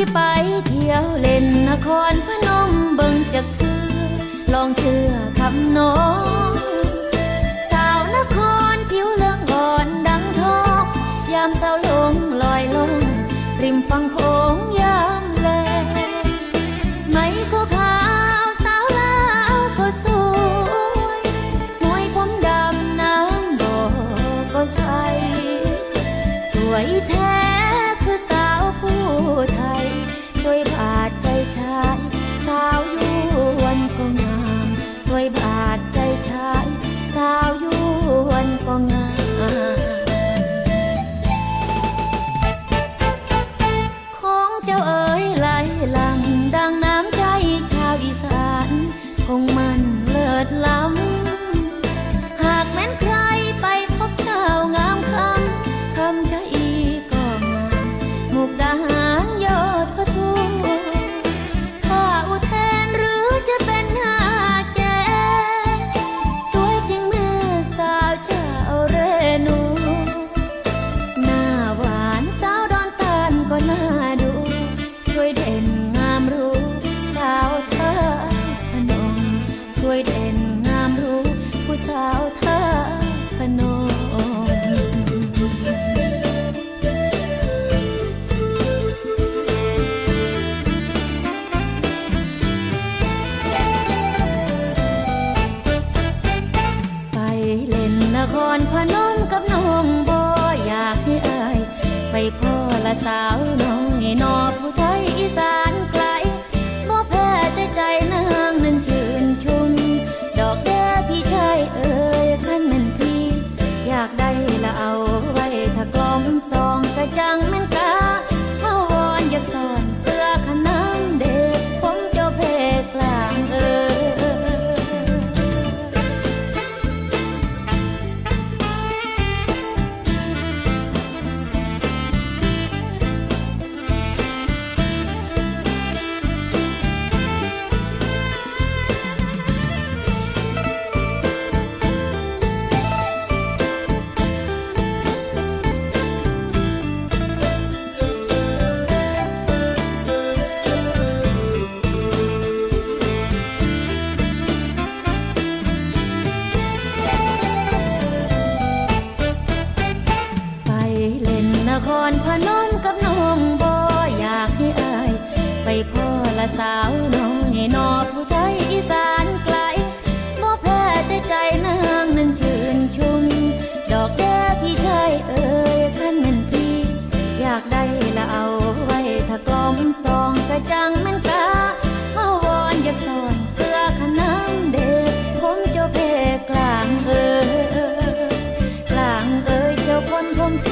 ที่ไปเที่ยวเล่นนครพนมเบิ่งจะคือ ลองเชื่อคำน้อง เเล่นนครพนมกับน้องบออยากให้อาย ไปพ่อละสาวน้อยนอผู้ไทยอีสานไกลบ่แพ้แต่ใจนางนั้นชื่นชุมดอกแด้พี่ชายเอ่ยขันนั้นพี่ อยากได้ละเอาไว้ถ้ากลอมซองกระจังแม่นกาเฮาวอนอยากสอ ละสาวน้อยนอผู้ไทยอีสานไกลบ่แพ้แต่ใจนางนั้นชื่นชุม ดอกแด้พี่ชายเอ่ยขันแม่นพี่อยากได้ละเอาไว้ถ้ากลอมซองกระจังม่นกาเฮาวอนอยากสอนเสื้อขนามเด็กผมเจ้าเพกลางเอ่ยกลางเอ่ยเจ้าคนผมเท